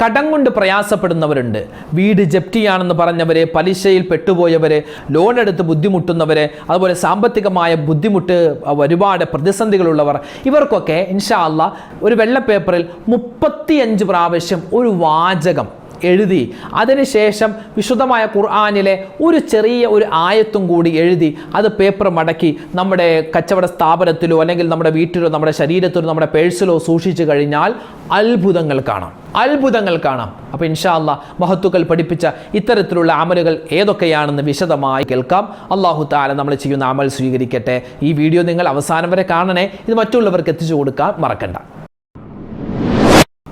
കടം കൊണ്ട് പ്രയാസപ്പെടുന്നവരുണ്ട്. വീട് ജപ്തിയാണെന്ന് പറഞ്ഞവരെ പലിശയിൽ പെട്ടുപോയവരെ ലോൺ എടുത്ത് ബുദ്ധിമുട്ടുന്നവരെ അതുപോലെ സാമ്പത്തികമായ ബുദ്ധിമുട്ട് ഒരുപാട് പ്രതിസന്ധികളുള്ളവർ ഇവർക്കൊക്കെ ഇൻഷാ അല്ലാ ഒരു വെള്ള പേപ്പറിൽ മുപ്പത്തിയഞ്ച് പ്രാവശ്യം ഒരു വാചകം എഴുതി. അതിനുശേഷം വിശുദ്ധമായ ഖുർആാനിലെ ഒരു ചെറിയ ഒരു ആയത്തും കൂടി എഴുതി അത് പേപ്പർ മടക്കി നമ്മുടെ കച്ചവട സ്ഥാപനത്തിലോ അല്ലെങ്കിൽ നമ്മുടെ വീട്ടിലോ നമ്മുടെ ശരീരത്തിലോ നമ്മുടെ പേഴ്സിലോ സൂക്ഷിച്ചു കഴിഞ്ഞാൽ അത്ഭുതങ്ങൾ കാണാം. അത്ഭുതങ്ങൾ കാണാം. അപ്പോൾ ഇൻഷാല്ല മഹത്തുക്കൾ പഠിപ്പിച്ച ഇത്തരത്തിലുള്ള അമലുകൾ ഏതൊക്കെയാണെന്ന് വിശദമായി കേൾക്കാം. അള്ളാഹു താല നമ്മൾ ചെയ്യുന്ന അമൽ സ്വീകരിക്കട്ടെ. ഈ വീഡിയോ നിങ്ങൾ അവസാനം വരെ കാണണേ. ഇത് മറ്റുള്ളവർക്ക് എത്തിച്ചു കൊടുക്കാൻ മറക്കണ്ട.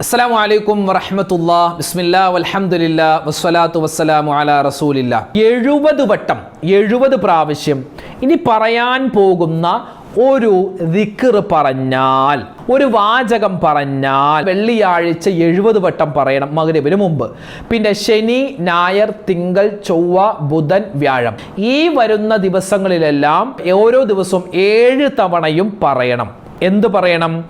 അസ്സലാമു അലൈക്കും വറഹമത്തുല്ല ബിസ്മില്ല വലഹമുല്ല വസ്സലാത്തു വസ്സലാമു അല റസൂലില്ല. എഴുപത് വട്ടം എഴുപത് പ്രാവശ്യം ഇനി പറയാൻ പോകുന്ന ഒരു ദിക്കർ പറഞ്ഞാൽ ഒരു വാചകം പറഞ്ഞാൽ വെള്ളിയാഴ്ച എഴുപത് വട്ടം പറയണം മകരവിന് മുമ്പ്. പിന്നെ ശനി ഞായർ തിങ്കൾ ചൊവ്വ ബുധൻ വ്യാഴം. ഈ വരുന്ന ദിവസങ്ങളിലെല്ലാം ഓരോ ദിവസവും ഏഴ് തവണയും പറയണം. എന്ത് പറയണം?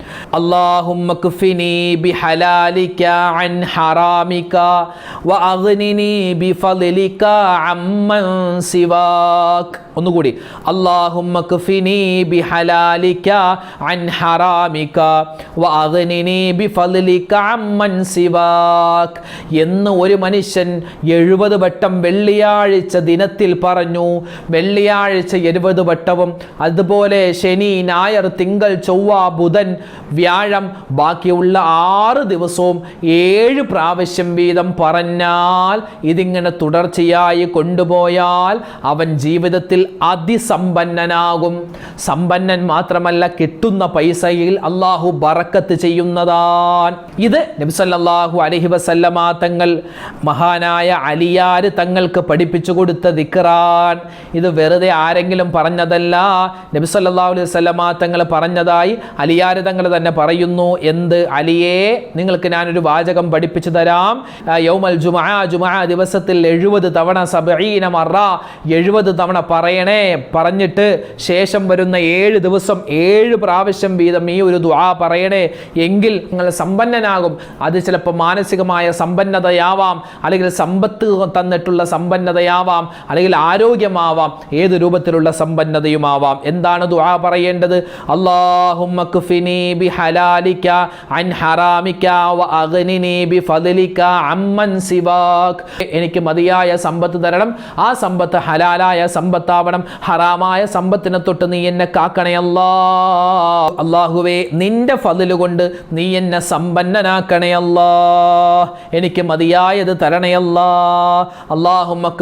ഒന്നുകൂടി എന്ന് ഒരു മനുഷ്യൻ എഴുപത് വട്ടം വെള്ളിയാഴ്ച ദിനത്തിൽ പറഞ്ഞു. വെള്ളിയാഴ്ച എഴുപത് വട്ടവും അതുപോലെ ശനി ഞായർ തിങ്കൾ ചൊവ്വ ബുധൻ വ്യാഴം ബാക്കിയുള്ള ആറ് ദിവസവും ഏഴ് പ്രാവശ്യം വീതം പറഞ്ഞാൽ ഇതിങ്ങനെ തുടർച്ചയായി കൊണ്ടുപോയാൽ അവൻ ജീവിതത്തിൽ അതിസമ്പന്നനാകും. സമ്പന്നൻ മാത്രമല്ല കിട്ടുന്ന പൈസയിൽ അള്ളാഹു ബറക്കത്ത് ചെയ്യുന്നതാൻ. ഇത് നബിസല്ലാഹു അലഹി വസല്ലമാ തങ്ങൾ മഹാനായ അലിയാര് തങ്ങൾക്ക് പഠിപ്പിച്ചു കൊടുത്ത ദിക്റാൻ. ഇത് വെറുതെ ആരെങ്കിലും പറഞ്ഞതല്ല നബിസല്ലാ അലൈഹി വസല്ലമ തങ്ങൾ പറഞ്ഞതായി അലിയാര് തങ്ങൾ തന്നെ പറയുന്നു എന്ത് അലിയെ നിങ്ങൾക്ക് ഞാനൊരു വാചകം പഠിപ്പിച്ചു തരാം. യൗമൽ ജുമാ ജുമാ ദിവസത്തിൽ എഴുപത് തവണ സബീന മറ എഴുപത് തവണ പറയണേ. പറഞ്ഞിട്ട് ശേഷം വരുന്ന ഏഴ് ദിവസം ഏഴ് പ്രാവശ്യം വീതം ഈ ഒരു ദ്വാ പറയണേ. എങ്കിൽ നിങ്ങൾ സമ്പന്നനാകും. അത് ചിലപ്പോൾ മാനസികമായ സമ്പന്നതയാവാം അല്ലെങ്കിൽ സമ്പത്ത് തന്നിട്ടുള്ള സമ്പന്നതയാവാം അല്ലെങ്കിൽ ആരോഗ്യമാവാം ഏത് രൂപത്തിലുള്ള സമ്പന്നതയുമാവാം. എന്താണ് ദ്വാ പറയേണ്ടത്? അല്ലാഹുമ്മ ക്ഫിനി اكفني അൻ ഹറാമിക വ واغنني بفضلك അമ്മൻ സിവാക്. എനിക്ക് മതിയായ സമ്പത്ത് തരണം ആ സമ്പത്ത് ഹലാലായ സമ്പത്താവണം ഹറാമായ സമ്പത്തിനെ തൊട്ട് നീ എന്നെ കാക്കണേ അല്ലാ. അള്ളാഹുവേ നിന്റെ ഫതിൽ കൊണ്ട് നീ എന്നെ സമ്പന്നനാക്കണേ അല്ലാ. എനിക്ക് മതിയായത് തരണേ അല്ലാ. അല്ലാഹുമ്മ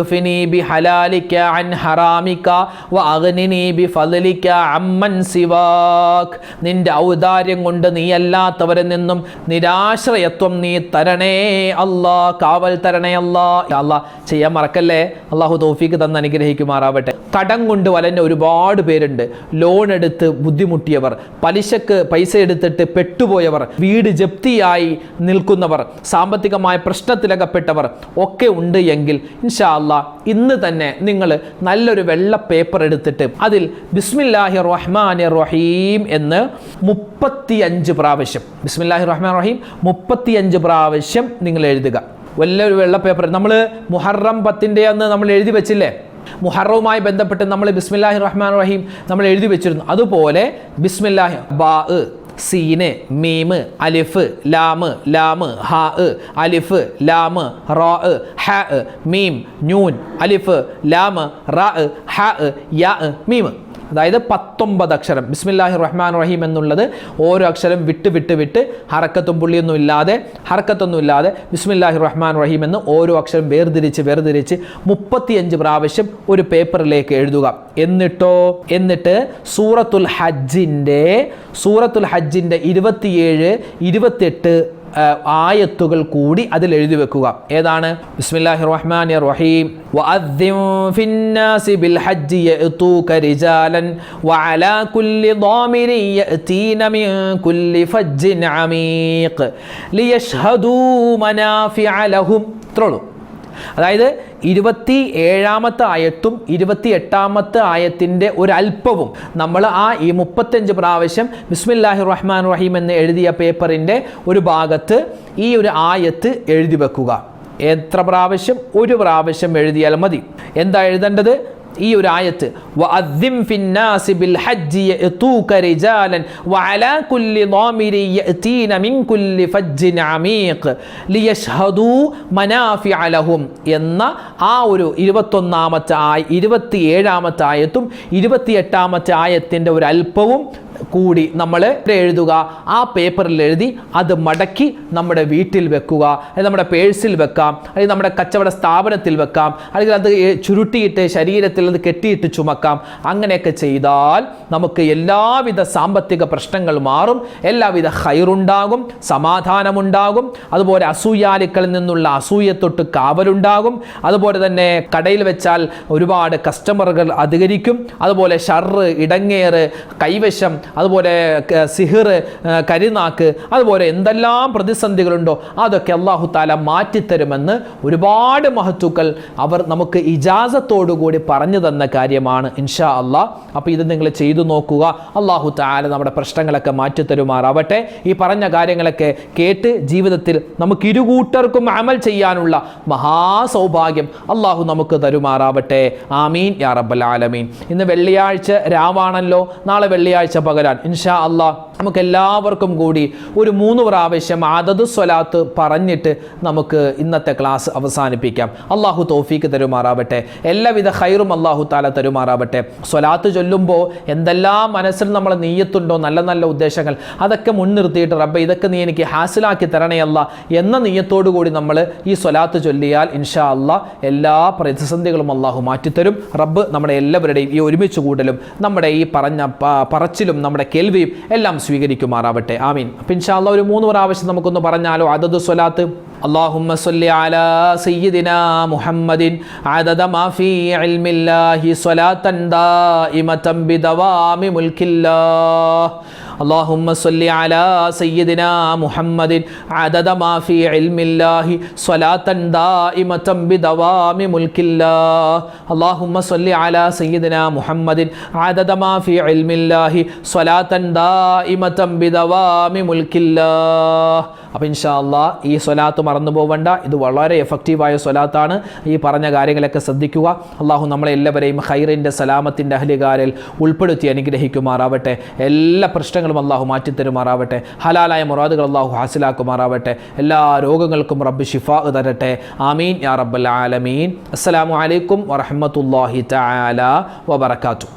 ബി ഹലാലിക്ക അൻ ഹറാമിക വ അഗ്നിനി ബിഫദ്ലിക അമ്മൻ സിവാക്. നിന്റെ ഔദാര്യം കൊണ്ട് നീ അല്ലാത്തവരിൽ നിന്നും നിരാശ്രയത്വം നീ തരണേ അല്ലാ കാവൽ തരണേ അല്ലാ. അല്ലാ ചെയ്യാൻ മറക്കല്ലേ? അള്ളാഹു തോഫിക്ക് തന്ന് അനുഗ്രഹിക്കുമാറാവട്ടെ. കടം കൊണ്ട് വലഞ്ഞ ഒരുപാട് പേരുണ്ട്. ലോൺ എടുത്ത് ബുദ്ധിമുട്ടിയവർ പലിശക്ക് പൈസ എടുത്തിട്ട് പെട്ടുപോയവർ വീട് ജപ്തിയായി നിൽക്കുന്നവർ സാമ്പത്തികമായ പ്രശ്നത്തിലകപ്പെട്ടവർ ഒക്കെ ഉണ്ട് എങ്കിൽ ഇൻഷാ അല്ലാ ഇന്ന് തന്നെ നിങ്ങൾ നല്ലൊരു വെള്ള പേപ്പർ എടുത്തിട്ട് അതിൽ ബിസ്മില്ലാഹി റഹ്മാൻ റഹീം എന്ന് മുപ്പത്തിയഞ്ച് പ്രാവശ്യം. ബിസ്മില്ലാഹി റഹ്മാൻ റഹീം. മുപ്പത്തിയഞ്ച് പ്രാവശ്യം നിങ്ങൾ എഴുതുക. വലിയൊരു വെള്ള പേപ്പർ നമ്മൾ മുഹറം പത്തിന്റെ അന്ന് നമ്മൾ എഴുതി വെച്ചില്ലേ? മുഹറവുമായി ബന്ധപ്പെട്ട് നമ്മൾ ബിസ്മില്ലാഹി റഹ്മാൻ റഹീം നമ്മൾ എഴുതി വെച്ചിരുന്നു. അതുപോലെ ബിസ്മില്ലാഹി ബാ സീന് മീമ് അലിഫ് ലാമ് ലാമ് ഹ അലിഫ് ലാമ് റോ ഹ മീം ന്യൂൻ അലിഫ് ലാമ് റ ഹ യാ മീം അതായത് പത്തൊമ്പത് അക്ഷരം. ബിസ്മില്ലാഹി റഹ്മാൻ റഹീം എന്നുള്ളത് ഓരോ അക്ഷരം വിട്ട് വിട്ട് വിട്ട് ഹറക്കത്തും പുള്ളിയൊന്നും ഇല്ലാതെ ഹറക്കത്തൊന്നും ഇല്ലാതെ ബിസ്മില്ലാഹി റഹ്മാൻ റഹീം എന്ന് ഓരോ അക്ഷരം വേർതിരിച്ച് വേർതിരിച്ച് മുപ്പത്തിയഞ്ച് പ്രാവശ്യം ഒരു പേപ്പറിലേക്ക് എഴുതുക. എന്നിട്ടോ? എന്നിട്ട് സൂറത്തുൽ ഹജ്ജിന്റെ സൂറത്തുൽ ഹജ്ജിന്റെ ഇരുപത്തിയേഴ് ഇരുപത്തെട്ട് ആയത്തുകൾ കൂടി അതിൽ എഴുതി വെക്കുക ഏതാണ് ബിസ്മില്ലാഹിർ റഹ്മാനിർ റഹീം വഅദ്ദിൻ ഫിന്നാസി ബിൽ ഹജ്ജി യഅതൂക റിജാലൻ വഅലാ കുല്ലി ضامر يأتين من كل فج عميق ليشهدوا منافع لهم ഇത്രയുള്ളൂ അതായത് ഇരുപത്തി ഏഴാമത്തെ ആയത്തും ഇരുപത്തി എട്ടാമത്തെ ആയത്തിന്റെ ഒരല്പവും നമ്മൾ ആ ഈ മുപ്പത്തഞ്ച് പ്രാവശ്യം ബിസ്മില്ലാഹി റഹ്മാൻ റഹീം എന്ന് എഴുതിയ പേപ്പറിന്റെ ഒരു ഭാഗത്ത് ഈ ഒരു ആയത്ത് എഴുതി വെക്കുക. എത്ര പ്രാവശ്യം? ഒരു പ്രാവശ്യം എഴുതിയാൽ മതി. എന്താ എഴുതേണ്ടത്? ഈ ഒരു ആയത്ത് എന്ന ആ ഒരു ഇരുപത്തൊന്നാമത്തെ ആയ ഇരുപത്തിയേഴാമത്തെ ആയത്തും ഇരുപത്തിയെട്ടാമത്തെ ആയത്തിന്റെ ഒരു അല്പവും കൂടി നമ്മൾ എഴുതുക. ആ പേപ്പറിൽ എഴുതി അത് മടക്കി നമ്മുടെ വീട്ടിൽ വെക്കുക. അല്ലെങ്കിൽ നമ്മുടെ പേഴ്സിൽ വെക്കാം. അല്ലെങ്കിൽ നമ്മുടെ കച്ചവട സ്ഥാപനത്തിൽ വെക്കാം. അല്ലെങ്കിൽ അത് ചുരുട്ടിയിട്ട് ശരീരത്തിൽ അത് കെട്ടിയിട്ട് ചുമക്കാം. അങ്ങനെയൊക്കെ ചെയ്താൽ നമുക്ക് എല്ലാവിധ സാമ്പത്തിക പ്രശ്നങ്ങൾ മാറും. എല്ലാവിധ ഹൈറുണ്ടാകും. സമാധാനമുണ്ടാകും. അതുപോലെ അസൂയാലിക്കളിൽ നിന്നുള്ള അസൂയ തൊട്ട് കാവലുണ്ടാകും. അതുപോലെ തന്നെ കടയിൽ വെച്ചാൽ ഒരുപാട് കസ്റ്റമറുകൾ അധികരിക്കും. അതുപോലെ ഷർറ് ഇടങ്ങേറ് കൈവശം അതുപോലെ സിഹിർ കരിനാക്ക് അതുപോലെ എന്തെല്ലാം പ്രതിസന്ധികളുണ്ടോ അതൊക്കെ അള്ളാഹു താല മാറ്റിത്തരുമെന്ന് ഒരുപാട് മഹത്തുക്കൾ അവർ നമുക്ക് ഇജാസത്തോടുകൂടി പറഞ്ഞു തന്ന കാര്യമാണ് ഇൻഷാ അള്ളാഹ് അപ്പോൾ ഇത് നിങ്ങൾ ചെയ്തു നോക്കുക. അള്ളാഹു താല നമ്മുടെ പ്രശ്നങ്ങളൊക്കെ മാറ്റിത്തരുമാറാവട്ടെ. ഈ പറഞ്ഞ കാര്യങ്ങളൊക്കെ കേട്ട് ജീവിതത്തിൽ നമുക്ക് ഇരുകൂട്ടർക്കും അമൽ ചെയ്യാനുള്ള മഹാസൗഭാഗ്യം അള്ളാഹു നമുക്ക് തരുമാറാവട്ടെ. ആമീൻ. യാ റബ്ബൽ ആലമീൻ. ഇന്ന് വെള്ളിയാഴ്ച രാവാണല്ലോ. നാളെ വെള്ളിയാഴ്ച പകരാൻ ഇൻഷാ അള്ളാ നമുക്ക് എല്ലാവർക്കും കൂടി ഒരു മൂന്ന് പ്രാവശ്യം അതത് സ്വലാത്ത് പറഞ്ഞിട്ട് നമുക്ക് ഇന്നത്തെ ക്ലാസ് അവസാനിപ്പിക്കാം. അള്ളാഹു തോഫീക്ക് തരുമാറാവട്ടെ. എല്ലാവിധ ഹൈറും അള്ളാഹു താല തരുമാറാവട്ടെ. സ്വലാത്ത് ചൊല്ലുമ്പോൾ എന്തെല്ലാം മനസ്സിൽ നമ്മളെ നീയത്തുണ്ടോ നല്ല നല്ല ഉദ്ദേശങ്ങൾ അതൊക്കെ മുൻനിർത്തിയിട്ട് റബ്ബെ ഇതൊക്കെ നീ എനിക്ക് ഹാസിലാക്കി തരണയല്ല എന്ന നീയത്തോടു കൂടി നമ്മൾ ഈ സ്വലാത്ത് ചൊല്ലിയാൽ ഇൻഷാ അള്ളാ എല്ലാ പ്രതിസന്ധികളും അള്ളാഹു മാറ്റിത്തരും. റബ്ബ് നമ്മുടെ എല്ലാവരുടെയും ഈ ഒരുമിച്ച് കൂടലും നമ്മുടെ ഈ പറഞ്ഞ പറച്ചിലും നമ്മുടെ കേൾവിയും എല്ലാം സ്വീകരിക്കുമാറാവട്ടെ. ആമീൻ. ഇൻഷാ ഒരു മൂന്ന് പ്രാവശ്യം നമുക്കൊന്ന് പറഞ്ഞാലോ? അതത് സ്വലാത്ത്? اللهم صل على سيدنا محمد عدد ما في علم الله صلاة دائمة بدوام ملك الله اللهم صل على سيدنا محمد عدد ما في علم الله صلاة دائمة بدوام ملك الله اللهم صل على سيدنا محمد عدد ما في علم الله صلاة دائمة بدوام ملك الله അപ്പം ഇൻഷാ അള്ളാ ഈ സ്വലാത്ത് മറന്നു പോവണ്ട ഇത് വളരെ എഫക്റ്റീവായ സ്വലാത്താണ്. ഈ പറഞ്ഞ കാര്യങ്ങളൊക്കെ ശ്രദ്ധിക്കുക. അള്ളാഹു നമ്മളെ എല്ലാവരെയും ഹൈറിന്റെ സലാമത്തിന്റെ അഹലികാരിൽ ഉൾപ്പെടുത്തി അനുഗ്രഹിക്കുമാറാവട്ടെ. എല്ലാ പ്രശ്നങ്ങളും അള്ളാഹു മാറ്റിത്തരുമാറാവട്ടെ. ഹലാലായ മുറാദുകൾ അള്ളാഹു ഹാസിലാക്കുമാറാവട്ടെ. എല്ലാ രോഗങ്ങൾക്കും റബ്ബ് ഷിഫാ തരട്ടെ. ആമീൻ. യാ റബ്ബൽ ആലമീൻ. അസ്സലാമു അലൈക്കും വറഹ്മത്തുള്ളാഹി തആല വബറകാതുഹു.